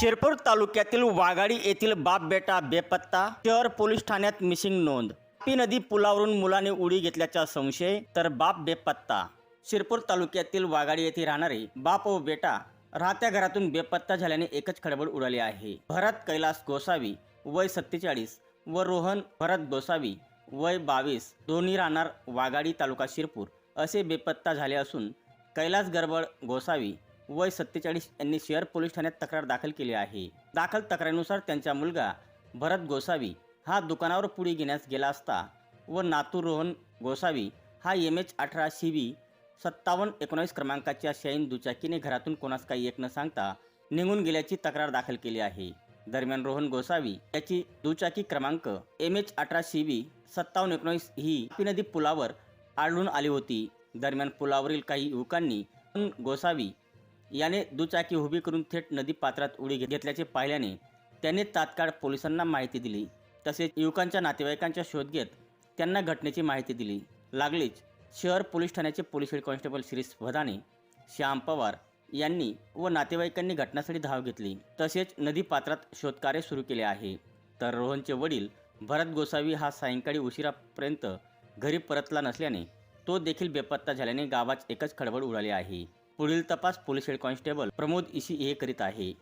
शिरपूर तालुक्यातील वाघाडी येथील बाप बेटा बेपत्ता शहर पोलीस ठाण्यात मिसिंग नोंद. पी नदी पुलावरून मुलाने उडी घेतल्याचा संशय तर बाप बेपत्ता. शिरपूर तालुक्यातील वाघाडी येथे राहणारे बाप व बेटा राहत्या घरातून बेपत्ता झाल्याने एकच खळबळ उडाली आहे. भरत कैलास गोसावी वय सत्तेचाळीस व रोहन भरत गोसावी वय बावीस दोन्ही राहणार वाघाडी तालुका शिरपूर असे बेपत्ता झाले असून कैलास गरबड गोसावी वय सत्तेचाळीस यांनी शहर पोलीस ठाण्यात तक्रार दाखल केली आहे. दाखल तक्रारीनुसार त्यांचा मुलगा भरत गोसावी हा दुकानावर पुढे घेण्यास गेला असता व नातू रोहन गोसावी हा एम एच अठरा सी व्ही सत्तावन्न एकोणावीस क्रमांकाच्या शाईन दुचाकीने घरातून कोणास काही एक न सांगता निघून गेल्याची तक्रार दाखल केली आहे. दरम्यान रोहन गोसावी याची दुचाकी क्रमांक एम एच अठरा सी व्ही सत्तावन्न एकोणीस ही पी नदी पुलावर आढळून आली होती. दरम्यान पुलावरील काही युवकांनी गोसावी याने दुचाकी उभी करून थेट नदी पात्रात उडी घेतल्याचे पाहिल्याने त्याने तात्काळ पोलिसांना माहिती दिली. तसेच युवकांच्या नातेवाईकांचा शोध घेत त्यांना घटनेची माहिती दिली. लागलीच शहर पोलीस ठाण्याचे police head constable Shirish Bhadane Shyam Pawar यांनी व नातेवाईकांनी घटनास्थळी धाव घेतली. तसेच नदी पात्रात शोधकार्य सुरू केले आहे. तर रोहनचे वडील भरत गोसावी हा सायंकाळी उशिरापर्यंत घरी परतला नसल्याने तो देखील बेपत्ता झाल्याने गावात एकच खडबड उडाली आहे. पुढील तपास police head constable Pramod Ishi हे करीत आहे.